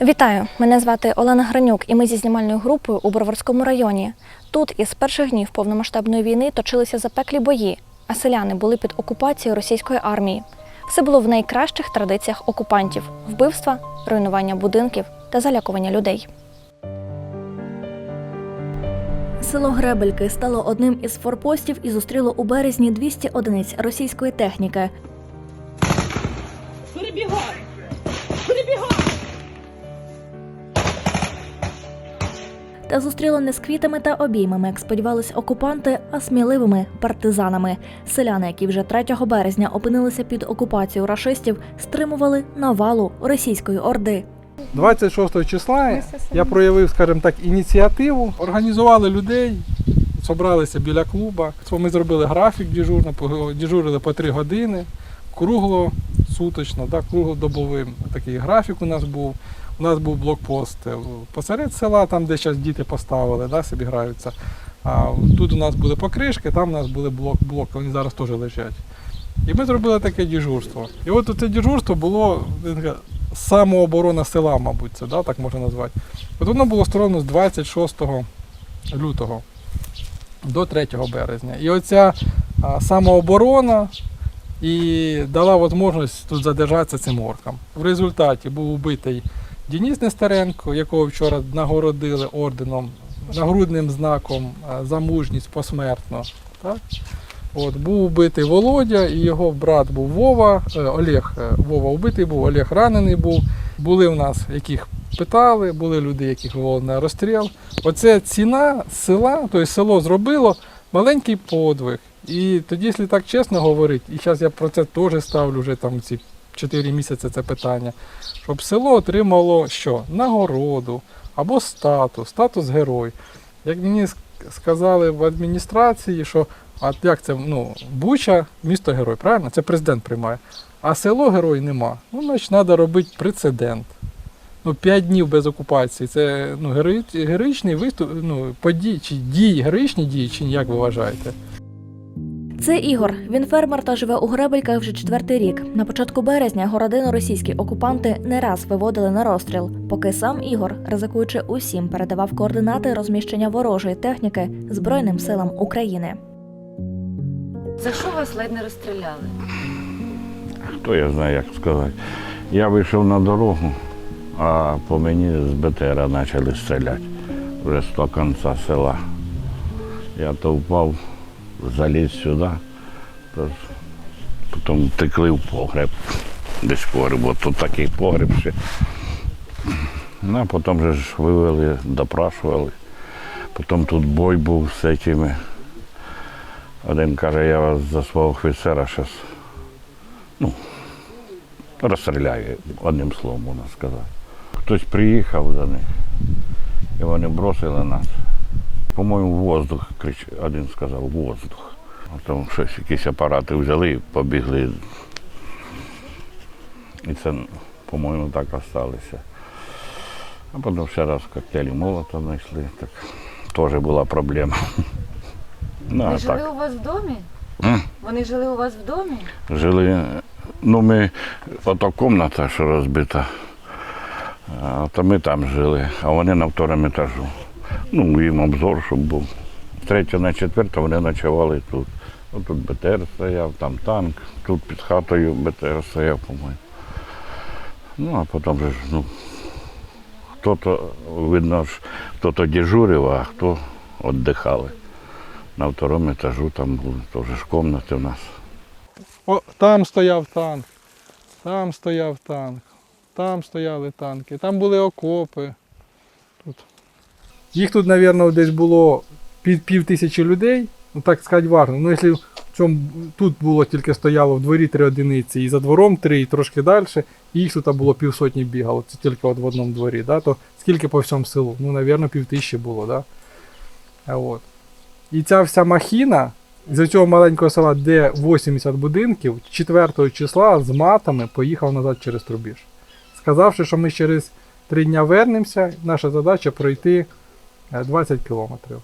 Вітаю! Мене звати Олена Гранюк, і ми зі знімальною групою у Броварському районі. Тут із перших днів повномасштабної війни точилися запеклі бої, а селяни були під окупацією російської армії. Все було в найкращих традиціях окупантів: вбивства, руйнування будинків та залякування людей. Село Гребельки стало одним із форпостів і зустріло у березні 200 одиниць російської техніки. Та зустріло не з квітами та обіймами, як сподівались окупанти, а сміливими партизанами. Селяни, які вже 3 березня опинилися під окупацією рашистів, стримували навалу російської орди. 26 числа я проявив, скажімо так, ініціативу. Організували людей, зібралися біля клуба. Ми зробили графік дежурно, дежурили по 3 години, круглосуточно, да, круглодобовим. Такий графік у нас був. У нас був блокпост е, посеред села, там, де зараз діти поставили, да, собі граються. А тут у нас були покришки, там у нас були блок, блок, вони зараз теж лежать. І ми зробили таке дежурство. І от це дежурство було самооборона села, мабуть, це да, так можна назвати. От воно було створено з 26 лютого до 3 березня. І оця самооборона і дала можливість тут задержатися цим оркам. В результаті був убитий Денис Нестеренко, якого вчора нагородили орденом, нагрудним знаком за мужність посмертно. Так? От, був убитий Володя, і його брат був Вова, е, Олег е, Вова вбитий був, Олег ранений був. Були в нас, яких питали, були люди, яких вивели на розстріл. Оце ціна села, тобто село зробило маленький подвиг. І тоді, якщо так чесно говорити, і зараз я про це теж ставлю вже там ці 4 місяці це питання, щоб село отримало що? Нагороду або статус, статус герой. Як мені сказали в адміністрації, що а як це, ну, Буча, місто герой, правильно? Це президент приймає. А село герой нема. Ну, значить, треба робити прецедент. Ну, 5 днів без окупації. Це ну, героїчний виступ, ну, подій, чи дії, героїчні дії, чи як ви вважаєте? Це Ігор. Він фермер та живе у Гребельках вже четвертий рік. На початку березня його родину російські окупанти не раз виводили на розстріл, поки сам Ігор, ризикуючи усім, передавав координати розміщення ворожої техніки Збройним силам України. За що вас ледь не розстріляли? Хто я знаю, як сказати. Я вийшов на дорогу, а по мені з БТРа почали стріляти вже з того кінця села. Я то впав, заліз сюди, то потім втекли в погреб. Десь погреб, бо тут такий погреб ще. Ну, а потім же ж вивели, допрашували. Потім тут бой був з цими. Один каже, я вас за свого офіцера зараз розстріляє, одним словом можна сказати. Хтось приїхав до них, і вони бросили нас. По-моєму, воздух, крич... один сказав, воздух. А Там щось, якісь апарати взяли і побігли. І це, по-моєму, так осталося. А потім ще раз коктейлі молота знайшли, так теж була проблема. Ну, Вони жили так. у вас в домі? М? Вони жили у вас в домі? Жили, ну ми, ото кімната, що розбита, то ми там жили, а вони на второму етажу. Ну, їм обзор, щоб був. Третього на четверте вони ночували тут. От тут БТР стояв, там танк, тут під хатою БТР стояв, по-моєму. Ну, а потім же ну, хто-то, видно хто-то дежурив, а хто віддихали. На второму етажу там були теж кімнати у нас. О, там стояв танк, там стояв танк, там стояли танки, там були окопи. Тут. Їх тут, мабуть, десь було під пів тисячі людей, ну так сказати важно. Ну, якщо в цьому тут було тільки стояло в дворі три одиниці, і за двором три, і трошки далі, і їх тут було півсотні бігало, це тільки от в одному дворі, да? то скільки по всьому селу? Ну, мабуть, пів тисячі було, да? А от. І ця вся махіна, з цього маленького села, де 80 будинків, 4 числа з матами поїхав назад через Трубіж. Сказавши, що ми через 3 дня вернемося, наша задача пройти е, 20 кілометрів.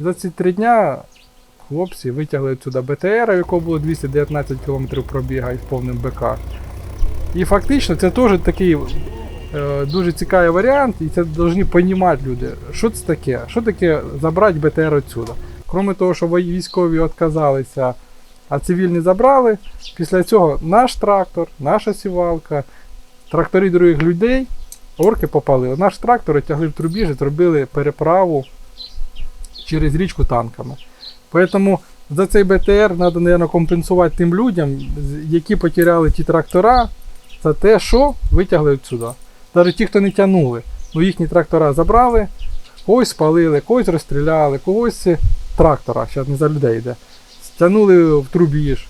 За ці 3 дня хлопці витягли сюди БТР, у якого було 219 кілометрів пробіга і з повним БК. І фактично це теж такий е, дуже цікавий варіант, і це повинні розуміти люди. Що це таке? Що таке забрати БТР отсюда? Крім того, що військові відказалися, а цивільні забрали, після цього наш трактор, наша сівалка, трактори других людей, орки попалили. Наш трактор тягли в трубіжі, зробили переправу через річку танками. Тому за цей БТР треба, мабуть, компенсувати тим людям, які потеряли ті трактора, за те, що витягли відсюди. Навіть ті, хто не тягнули, ну їхні трактора забрали, когось спалили, когось розстріляли, когось трактора, зараз не за людей йде. Стягнули в трубіж.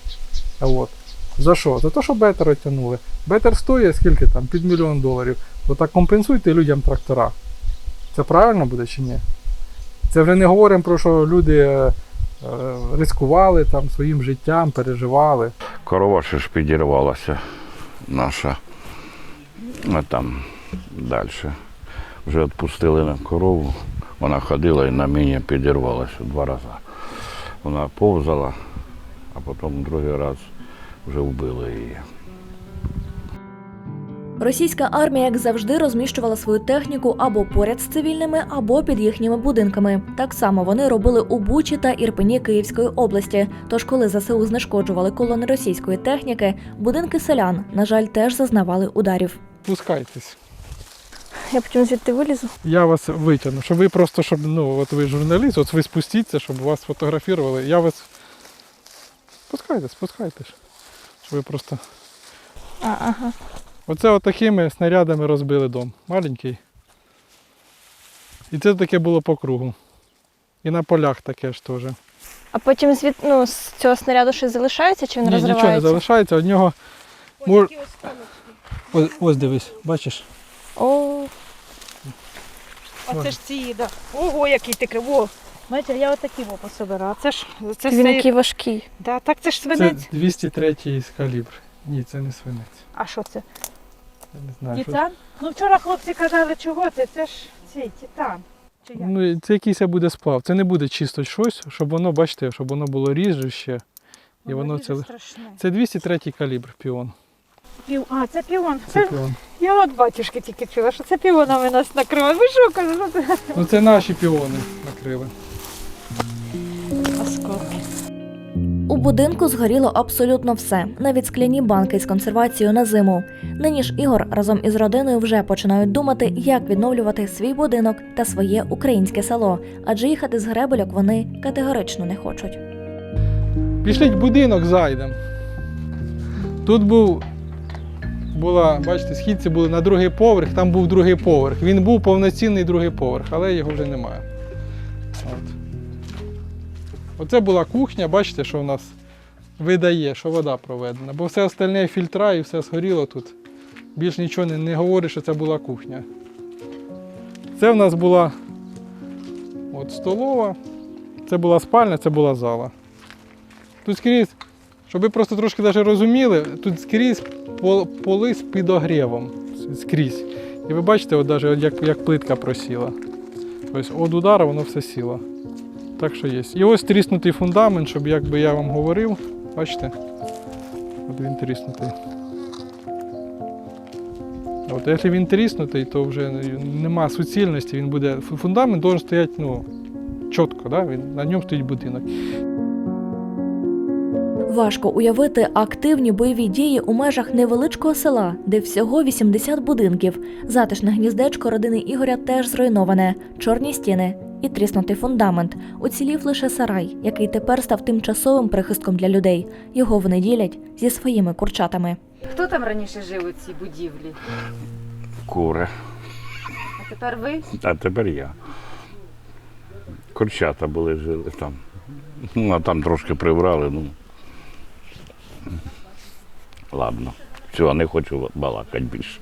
От. За що? За те, що бетер тягнули. Бетер стоїть скільки там? Під мільйон доларів. То так компенсуйте людям трактора. Це правильно буде чи ні? Це вже не говоримо про що люди е, е, ризикували там своїм життям, переживали. Корова ще ж підірвалася наша. А там далі. Вже відпустили на корову. Вона ходила і на міні підірвалася два рази. Вона повзала, а потім другий раз вже вбили її. Російська армія, як завжди, розміщувала свою техніку або поряд з цивільними, або під їхніми будинками. Так само вони робили у Бучі та Ірпені Київської області. Тож, коли ЗСУ знешкоджували колони російської техніки, будинки селян, на жаль, теж зазнавали ударів. Пускайтесь. Я потім звідти вилізу. Я вас витягну, щоб ви просто, щоб, ну, от ви журналіст, от ви спустіться, щоб вас фотографували. Я вас. Спускайтесь, спускайтесь. Ви просто. А, ага. Оце от снарядами розбили дом. Маленький. І це таке було по кругу. І на полях таке ж теж. А потім звід, ну, з цього снаряду щось залишається чи він Ні, нічого не залишається, од нього. Мож... Ось, ось дивись, бачиш? О, Оце ж ці, да. Ого, який ти крив. Бачите, я отакі во пособирала. Це ж це він який важкий. Да, так це ж Це свинець. 203 калібр. Ні, це не свинець. А що це? Я не знаю. Що... Ну вчора хлопці казали, чого це? Це ж цей титан. Чи як? Ну, це якийсь буде сплав. Це не буде чисто щось, щоб воно, бачите, щоб воно було ріжуще. І воно дуже це. страшне. Це 203 калібр піон. Пів... А, це піон. Це Це... піон. Я от батюшки тільки чула, що це піонами нас накрили. Ви що кажу. Ну це наші піони накрили. Осколки. У будинку згоріло абсолютно все, навіть скляні банки з консервацією на зиму. Нині ж Ігор разом із родиною вже починають думати, як відновлювати свій будинок та своє українське село, адже їхати з гребельок вони категорично не хочуть. Пішліть в будинок зайдемо. Тут був. Була, бачите, східці були на другий поверх, там був другий поверх. Він був повноцінний другий поверх, але його вже немає. От. Оце була кухня, бачите, що в нас видає, що вода проведена. Бо все остальне фільтра і все згоріло тут. Більш нічого не, не говорить, що це була кухня. Це в нас була от, столова, це була спальня, це була зала. Тут скрізь, щоб ви просто трошки навіть розуміли, тут скрізь пол- поли з підогрівом. Скрізь. І ви бачите, от навіть як, як плитка просіла. Тобто від удару воно все сіло. Так що є. І ось тріснутий фундамент, щоб як би я вам говорив. Бачите? От він тріснутий. От якщо він тріснутий, то вже нема суцільності, він буде. Фундамент має стояти ну, чітко, да? він, на ньому стоїть будинок. Важко уявити активні бойові дії у межах невеличкого села, де всього 80 будинків. Затишне гніздечко родини Ігоря теж зруйноване, чорні стіни і тріснутий фундамент. Уцілів лише сарай, який тепер став тимчасовим прихистком для людей. Його вони ділять зі своїми курчатами. Хто там раніше жив у цій будівлі? Кури. А тепер ви? А тепер я. Курчата були жили там. Ну, а там трошки прибрали, ну. Ладно. Все, не хочу балакати більше.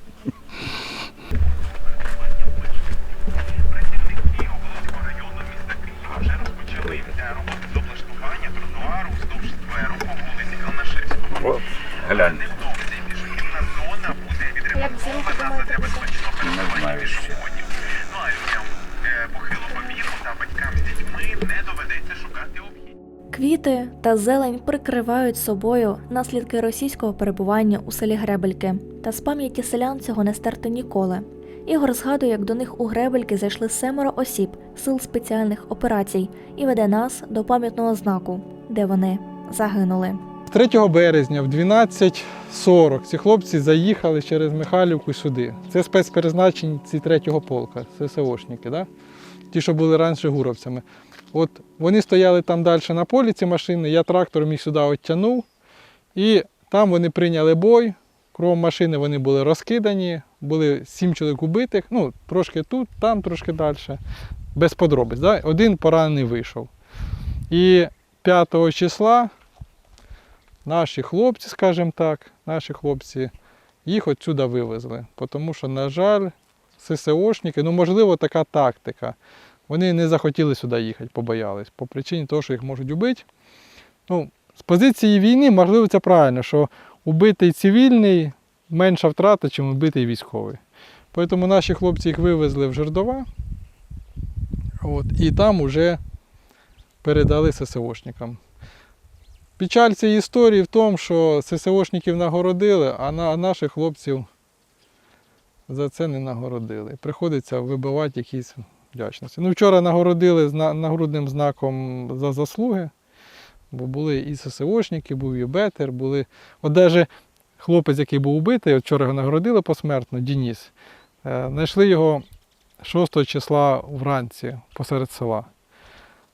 Зелень прикривають собою наслідки російського перебування у селі Гребельки. Та з пам'яті селян цього не стерти ніколи. Ігор згадує, як до них у гребельки зайшли семеро осіб сил спеціальних операцій і веде нас до пам'ятного знаку, де вони загинули. 3 березня в 12.40 ці хлопці заїхали через Михайлівку сюди. Це спецперезначенці 3-го полка, ССОшники, да? ті, що були раніше гуровцями. От вони стояли там далі на полі, ці машини, я трактором їх сюди оттягнув, і там вони прийняли бой. Кром машини вони були розкидані, були сім чоловік убитих, ну, трошки тут, там трошки далі, без подробиць. Да? Один поранений вийшов. І 5 числа наші хлопці, скажімо так, наші хлопці їх отсюди вивезли. Тому що, на жаль, ССОшники, ну можливо, така тактика. Вони не захотіли сюди їхати, побоялись, по причині того, що їх можуть убити. Ну, з позиції війни, можливо, це правильно, що убитий цивільний менша втрата, ніж убитий військовий. Тому наші хлопці їх вивезли в Жердова. От, і там вже передали ССОшникам. Печаль цієї історії в тому, що ССОшників нагородили, а на, наших хлопців за це не нагородили. Приходиться вибивати якісь вдячності. Ну, вчора нагородили нагрудним знаком за заслуги, бо були і ССОшники, був і Бетер, були. От навіть хлопець, який був убитий, от вчора його нагородили посмертно, Дініс. Е, Знайшли його 6 числа вранці посеред села.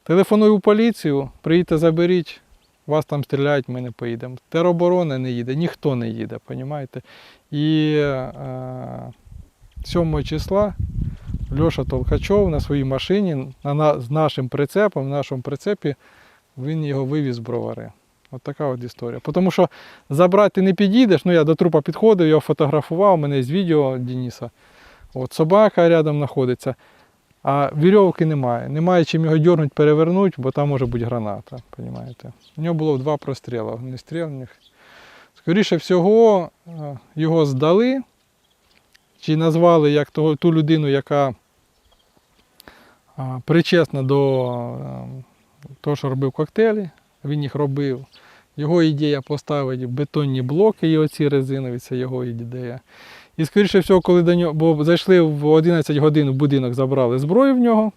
Телефоную в поліцію, приїдьте, заберіть, вас там стріляють, ми не поїдемо. Тероборона не їде, ніхто не їде, розумієте? І е, 7 числа Льоша Толкачов на своїй машині на, з нашим прицепом, в нашому прицепі, він його вивіз з бровари. От така от історія. Тому що забрати ти не підійдеш, ну я до трупа підходив, його фотографував, у мене є відео Дениса. От собака рядом знаходиться, а вірьовки немає. Немає чим його дьорнути, перевернути, бо там може бути граната. Розумієте? У нього було два простріли, огнестрільних. Скоріше всього, е, його здали, чи назвали як того, ту людину, яка причесна до того, що робив коктейлі. Він їх робив. Його ідея поставити бетонні блоки, і оці резинові, це його ідея. І скоріше всього, коли до нього, бо зайшли в 11 годин в будинок, забрали зброю в нього,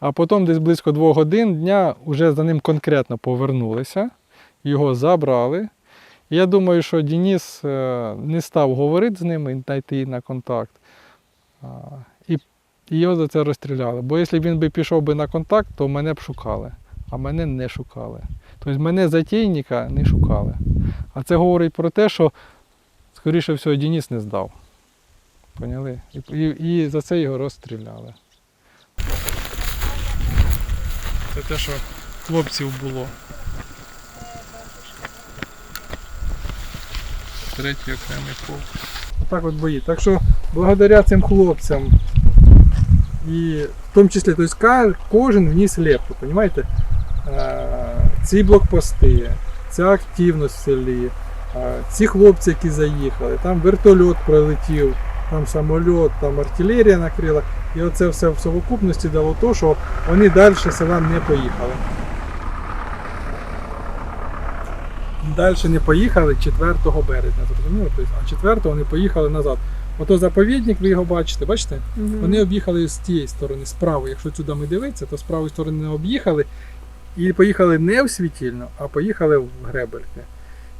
а потім десь близько 2 годин дня вже за ним конкретно повернулися, його забрали. Я думаю, що Денис е, не став говорити з ними, знайти на контакт. І його за це розстріляли. Бо якщо він би пішов би на контакт, то мене б шукали, а мене не шукали. Тобто мене затейника не шукали. А це говорить про те, що, скоріше всього, Денис не здав. Поняли? І, і, і за це його розстріляли. Це те, що хлопців було. Третій окремий полк. Отак от бої. Так що благодаря цим хлопцям і в тому числі тобто, кожен вніс лепту, розумієте? Ці блокпости, ця активність в селі, е, ці хлопці, які заїхали, там вертольот пролетів, там самоліт, там артилерія накрила. І оце все в совокупності дало то, що вони далі села не поїхали. Далі не поїхали 4 березня, зрозуміло? Тобто, а 4 вони поїхали назад. Ото заповідник, ви його бачите, бачите? Вони об'їхали з тієї сторони, з правої. Якщо сюди ми дивитися, то з правої сторони не об'їхали. І поїхали не в світільну, а поїхали в Гребельки.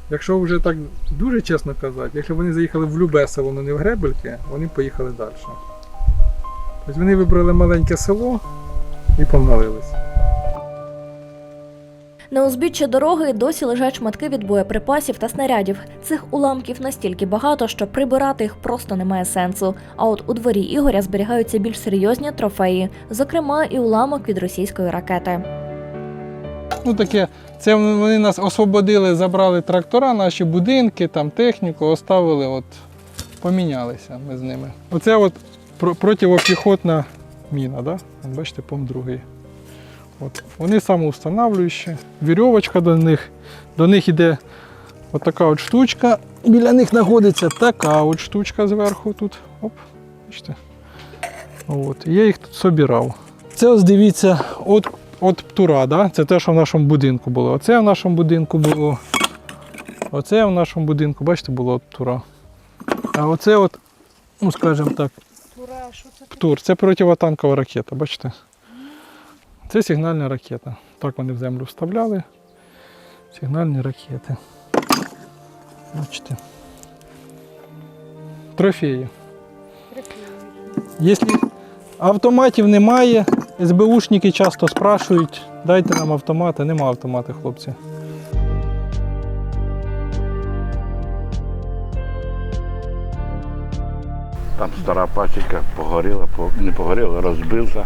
Якщо вже так дуже чесно казати, якщо вони заїхали в любе село, але не в Гребельки, вони поїхали далі. Тобто вони вибрали маленьке село і помилилися. На узбіччі дороги досі лежать шматки від боєприпасів та снарядів. Цих уламків настільки багато, що прибирати їх просто немає сенсу. А от у дворі Ігоря зберігаються більш серйозні трофеї, зокрема і уламок від російської ракети. Ну таке, це вони нас освободили, забрали трактора, наші будинки, там техніку, оставили, от помінялися ми з ними. Оце от про- противопіхотна міна, да? Бачите, пом другий. От. Вони самоустанавлюючі, вірьовочка до них, до них от така от штучка, біля них знаходиться така от штучка зверху тут. Оп, бачите. От. Я їх тут собирав. Це ось дивіться, от, от птура, да? це те, що в нашому будинку було. Оце в нашому будинку було. Оце в нашому будинку, бачите, було от птура. А оце от, ну скажімо так? ПТУР це противотанкова ракета, бачите? Це сигнальна ракета. Так вони в землю вставляли. Сигнальні ракети. Бачите. Трофеї. Якщо автоматів немає, СБУшники часто спрашують, дайте нам автомати. Нема автомати, хлопці. Там стара пасіка погоріла, не погоріла, розбилася,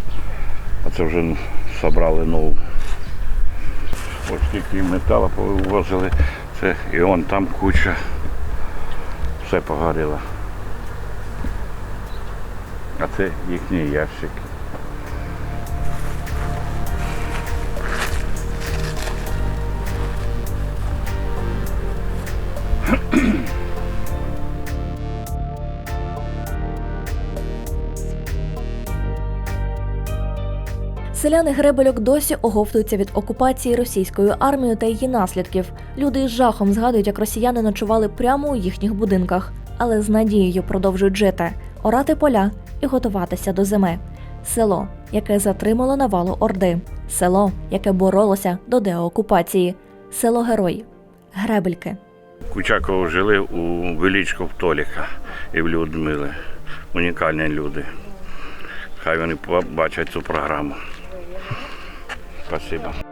а це вже зібрали нову. Ось скільки металу повивозили, це і он там куча. Все погоріло. А це їхні ящики. Селяни Гребельок досі оговтуються від окупації російською армією та її наслідків. Люди із жахом згадують, як росіяни ночували прямо у їхніх будинках, але з надією продовжують жити, орати поля і готуватися до зими. Село, яке затримало навалу Орди, село, яке боролося до деокупації, село Герой, Гребельки. Кучаково жили у Величко в Толіка і в Людмили. Унікальні люди. Хай вони побачать цю програму. Спасибо.